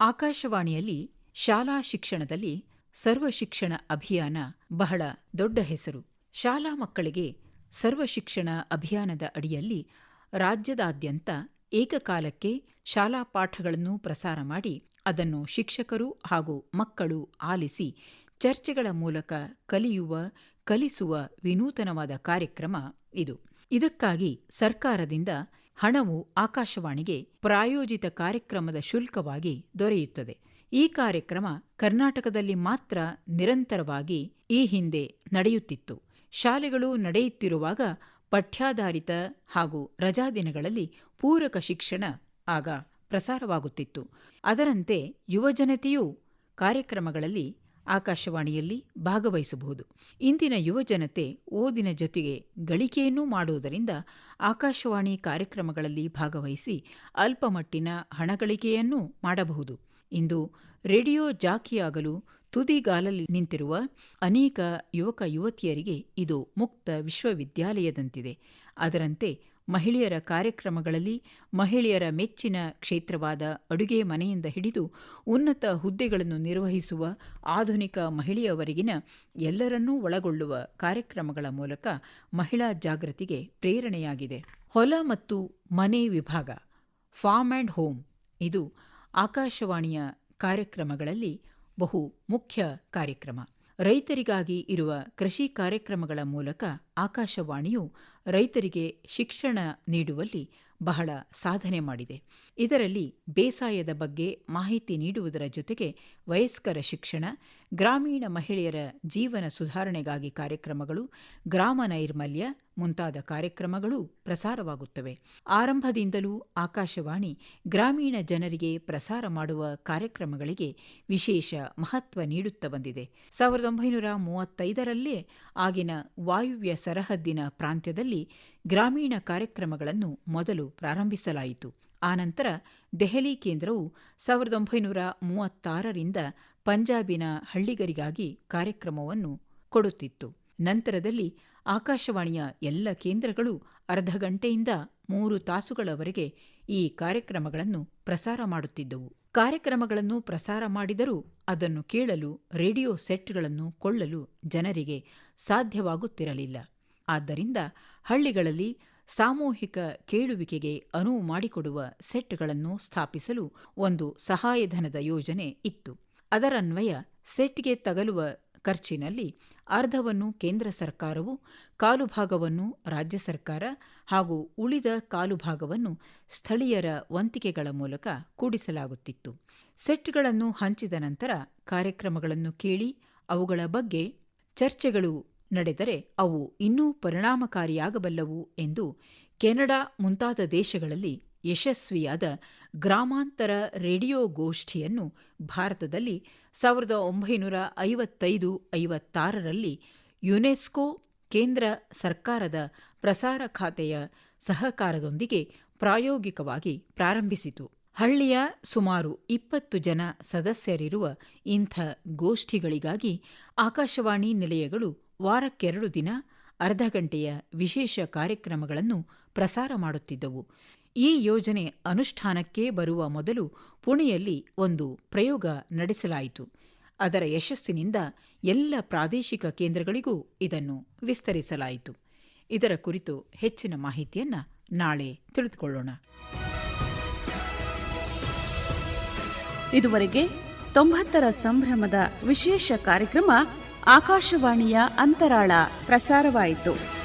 ಆಕಾಶವಾಣಿಯಲ್ಲಿ ಶಾಲಾ ಶಿಕ್ಷಣದಲ್ಲಿ ಸರ್ವಶಿಕ್ಷಣ ಅಭಿಯಾನ ಬಹಳ ದೊಡ್ಡ ಹೆಸರು. ಶಾಲಾ ಮಕ್ಕಳಿಗೆ ಸರ್ವ ಶಿಕ್ಷಣ ಅಭಿಯಾನದ ಅಡಿಯಲ್ಲಿ ರಾಜ್ಯದಾದ್ಯಂತ ಏಕಕಾಲಕ್ಕೆ ಶಾಲಾ ಪಾಠಗಳನ್ನು ಪ್ರಸಾರ ಮಾಡಿ ಅದನ್ನು ಶಿಕ್ಷಕರು ಹಾಗೂ ಮಕ್ಕಳು ಆಲಿಸಿ ಚರ್ಚೆಗಳ ಮೂಲಕ ಕಲಿಯುವ, ಕಲಿಸುವ ವಿನೂತನವಾದ ಕಾರ್ಯಕ್ರಮ ಇದು. ಇದಕ್ಕಾಗಿ ಸರ್ಕಾರದಿಂದ ಹಣವು ಆಕಾಶವಾಣಿಗೆ ಪ್ರಾಯೋಜಿತ ಕಾರ್ಯಕ್ರಮದ ಶುಲ್ಕವಾಗಿ ದೊರೆಯುತ್ತದೆ. ಈ ಕಾರ್ಯಕ್ರಮ ಕರ್ನಾಟಕದಲ್ಲಿ ಮಾತ್ರ ನಿರಂತರವಾಗಿ ಈ ಹಿಂದೆ ನಡೆಯುತ್ತಿತ್ತು. ಶಾಲೆಗಳು ನಡೆಯುತ್ತಿರುವಾಗ ಪಠ್ಯಾಧಾರಿತ ಹಾಗೂ ರಜಾದಿನಗಳಲ್ಲಿ ಪೂರಕ ಶಿಕ್ಷಣ ಆಗ ಪ್ರಸಾರವಾಗುತ್ತಿತ್ತು. ಅದರಂತೆ ಯುವಜನತೆಯೂ ಕಾರ್ಯಕ್ರಮಗಳಲ್ಲಿ ಆಕಾಶವಾಣಿಯಲ್ಲಿ ಭಾಗವಹಿಸಬಹುದು. ಇಂದಿನ ಯುವಜನತೆ ಓದಿನ ಜೊತೆಗೆ ಗಳಿಕೆಯನ್ನೂ ಮಾಡುವುದರಿಂದ ಆಕಾಶವಾಣಿ ಕಾರ್ಯಕ್ರಮಗಳಲ್ಲಿ ಭಾಗವಹಿಸಿ ಅಲ್ಪಮಟ್ಟಿನ ಹಣಗಳಿಕೆಯನ್ನೂ ಮಾಡಬಹುದು. ಇಂದು ರೇಡಿಯೋ ಜಾಕಿಯಾಗಲು ತುದಿಗಾಲಲ್ಲಿ ನಿಂತಿರುವ ಅನೇಕ ಯುವಕ ಯುವತಿಯರಿಗೆ ಇದು ಮುಕ್ತ ವಿಶ್ವವಿದ್ಯಾಲಯದಂತಿದೆ. ಅದರಂತೆ ಮಹಿಳೆಯರ ಕಾರ್ಯಕ್ರಮಗಳಲ್ಲಿ ಮಹಿಳೆಯರ ಮೆಚ್ಚಿನ ಕ್ಷೇತ್ರವಾದ ಅಡುಗೆ ಮನೆಯಿಂದ ಹಿಡಿದು ಉನ್ನತ ಹುದ್ದೆಗಳನ್ನು ನಿರ್ವಹಿಸುವ ಆಧುನಿಕ ಮಹಿಳೆಯವರೆಗಿನ ಎಲ್ಲರನ್ನೂ ಒಳಗೊಳ್ಳುವ ಕಾರ್ಯಕ್ರಮಗಳ ಮೂಲಕ ಮಹಿಳಾ ಜಾಗೃತಿಗೆ ಪ್ರೇರಣೆಯಾಗಿದೆ. ಹೊಲ ಮತ್ತು ಮನೆ ವಿಭಾಗ, ಫಾರ್ಮ್ ಆ್ಯಂಡ್ ಹೋಮ್ ಇದು ಆಕಾಶವಾಣಿಯ ಕಾರ್ಯಕ್ರಮಗಳಲ್ಲಿ ಬಹು ಮುಖ್ಯ ಕಾರ್ಯಕ್ರಮ. ರೈತರಿಗಾಗಿ ಇರುವ ಕೃಷಿ ಕಾರ್ಯಕ್ರಮಗಳ ಮೂಲಕ ಆಕಾಶವಾಣಿಯು ರೈತರಿಗೆ ಶಿಕ್ಷಣ ನೀಡುವಲ್ಲಿ ಬಹಳ ಸಾಧನೆ ಮಾಡಿದೆ. ಇದರಲ್ಲಿ ಬೇಸಾಯದ ಬಗ್ಗೆ ಮಾಹಿತಿ ನೀಡುವುದರ ಜೊತೆಗೆ ವಯಸ್ಕರ ಶಿಕ್ಷಣ, ಗ್ರಾಮೀಣ ಮಹಿಳೆಯರ ಜೀವನ ಸುಧಾರಣೆಗಾಗಿ ಕಾರ್ಯಕ್ರಮಗಳು, ಗ್ರಾಮ ನೈರ್ಮಲ್ಯ ಮುಂತಾದ ಕಾರ್ಯಕ್ರಮಗಳು ಪ್ರಸಾರವಾಗುತ್ತವೆ. ಆರಂಭದಿಂದಲೂ ಆಕಾಶವಾಣಿ ಗ್ರಾಮೀಣ ಜನರಿಗೆ ಪ್ರಸಾರ ಮಾಡುವ ಕಾರ್ಯಕ್ರಮಗಳಿಗೆ ವಿಶೇಷ ಮಹತ್ವ ನೀಡುತ್ತಾ ಬಂದಿದೆ. ಸಾವಿರದ ಒಂಬೈನೂರ ಮೂವತ್ತೈದರಲ್ಲೇ ಆಗಿನ ವಾಯುವ್ಯ ಸರಹದ್ದಿನ ಪ್ರಾಂತ್ಯದಲ್ಲಿ ಗ್ರಾಮೀಣ ಕಾರ್ಯಕ್ರಮಗಳನ್ನು ಮೊದಲು ಪ್ರಾರಂಭಿಸಲಾಯಿತು. ಆನಂತರ ದೆಹಲಿ ಕೇಂದ್ರವು ಸಾವಿರದ ಒಂಬೈನೂರ ಮೂವತ್ತಾರರಿಂದ ಪಂಜಾಬಿನ ಹಳ್ಳಿಗರಿಗಾಗಿ ಕಾರ್ಯಕ್ರಮವನ್ನು ಕೊಡುತ್ತಿತ್ತು. ನಂತರದಲ್ಲಿ ಆಕಾಶವಾಣಿಯ ಎಲ್ಲ ಕೇಂದ್ರಗಳು ಅರ್ಧ ಗಂಟೆಯಿಂದ ಮೂರು ತಾಸುಗಳವರೆಗೆ ಈ ಕಾರ್ಯಕ್ರಮಗಳನ್ನು ಪ್ರಸಾರ ಮಾಡುತ್ತಿದ್ದವು. ಕಾರ್ಯಕ್ರಮಗಳನ್ನು ಪ್ರಸಾರ ಮಾಡಿದರೂ ಅದನ್ನು ಕೇಳಲು, ರೇಡಿಯೋ ಸೆಟ್ಗಳನ್ನು ಕೊಳ್ಳಲು ಜನರಿಗೆ ಸಾಧ್ಯವಾಗುತ್ತಿರಲಿಲ್ಲ. ಆದ್ದರಿಂದ ಹಳ್ಳಿಗಳಲ್ಲಿ ಸಾಮೂಹಿಕ ಕೇಳುವಿಕೆಗೆ ಅನುವು ಮಾಡಿಕೊಡುವ ಸೆಟ್ಗಳನ್ನು ಸ್ಥಾಪಿಸಲು ಒಂದು ಸಹಾಯಧನದ ಯೋಜನೆ ಇತ್ತು. ಅದರನ್ವಯ ಸೆಟ್ಗೆ ತಗಲುವ ಖರ್ಚಿನಲ್ಲಿ ಅರ್ಧವನ್ನು ಕೇಂದ್ರ ಸರ್ಕಾರವು, ಕಾಲು ಭಾಗವನ್ನು ರಾಜ್ಯ ಸರ್ಕಾರ ಹಾಗೂ ಉಳಿದ ಕಾಲು ಭಾಗವನ್ನು ಸ್ಥಳೀಯರ ವಂತಿಕೆಗಳ ಮೂಲಕ ಕೂಡಿಸಲಾಗುತ್ತಿತ್ತು. ಸೆಟ್ಗಳನ್ನು ಹಂಚಿದ ನಂತರ ಕಾರ್ಯಕ್ರಮಗಳನ್ನು ಕೇಳಿ ಅವುಗಳ ಬಗ್ಗೆ ಚರ್ಚೆಗಳು ನಡೆದರೆ ಅವು ಇನ್ನೂ ಪರಿಣಾಮಕಾರಿಯಾಗಬಲ್ಲವು ಎಂದು ಕೆನಡಾ ಮುಂತಾದ ದೇಶಗಳಲ್ಲಿ ಯಶಸ್ವಿಯಾದ ಗ್ರಾಮಾಂತರ ರೇಡಿಯೋ ಗೋಷ್ಠಿಯನ್ನು ಭಾರತದಲ್ಲಿ ಸಾವಿರದ ಒಂಬೈನೂರ ಐವತ್ತೈದು ಐವತ್ತಾರರಲ್ಲಿ ಯುನೆಸ್ಕೋ ಕೇಂದ್ರ ಸರ್ಕಾರದ ಪ್ರಸಾರ ಖಾತೆಯ ಸಹಕಾರದೊಂದಿಗೆ ಪ್ರಾಯೋಗಿಕವಾಗಿ ಪ್ರಾರಂಭಿಸಿತು. ಹಳ್ಳಿಯ ಸುಮಾರು ಇಪ್ಪತ್ತು ಜನ ಸದಸ್ಯರಿರುವ ಇಂಥ ಗೋಷ್ಠಿಗಳಿಗಾಗಿ ಆಕಾಶವಾಣಿ ನಿಲಯಗಳು ವಾರಕ್ಕೆರಡು ದಿನ ಅರ್ಧ ಗಂಟೆಯ ವಿಶೇಷ ಕಾರ್ಯಕ್ರಮಗಳನ್ನು ಪ್ರಸಾರ ಮಾಡುತ್ತಿದ್ದವು. ಈ ಯೋಜನೆ ಅನುಷ್ಠಾನಕ್ಕೆ ಬರುವ ಮೊದಲು ಪುಣೆಯಲ್ಲಿ ಒಂದು ಪ್ರಯೋಗ ನಡೆಸಲಾಯಿತು. ಅದರ ಯಶಸ್ಸಿನಿಂದ ಎಲ್ಲ ಪ್ರಾದೇಶಿಕ ಕೇಂದ್ರಗಳಿಗೂ ಇದನ್ನು ವಿಸ್ತರಿಸಲಾಯಿತು. ಇದರ ಕುರಿತು ಹೆಚ್ಚಿನ ಮಾಹಿತಿಯನ್ನು ನಾಳೆ ತಿಳಿದುಕೊಳ್ಳೋಣ. ಇದುವರೆಗೆ ತೊಂಬತ್ತರ ಸಂಭ್ರಮದ ವಿಶೇಷ ಕಾರ್ಯಕ್ರಮ ಆಕಾಶವಾಣಿಯ ಅಂತರಾಳ ಪ್ರಸಾರವಾಯಿತು.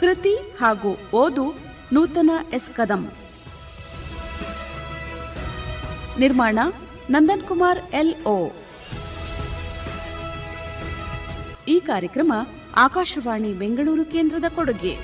ಕೃತಿ ಹಾಗೂ ಓದು ನೂತನ ಎಸ್ ಕದಂ. ನಿರ್ಮಾಣ ನಂದನ್ ಕುಮಾರ್ ಎಲ್ ಓ ಈ ಕಾರ್ಯಕ್ರಮ ಆಕಾಶವಾಣಿ ಬೆಂಗಳೂರು ಕೇಂದ್ರದ ಕೊಡುಗೆ.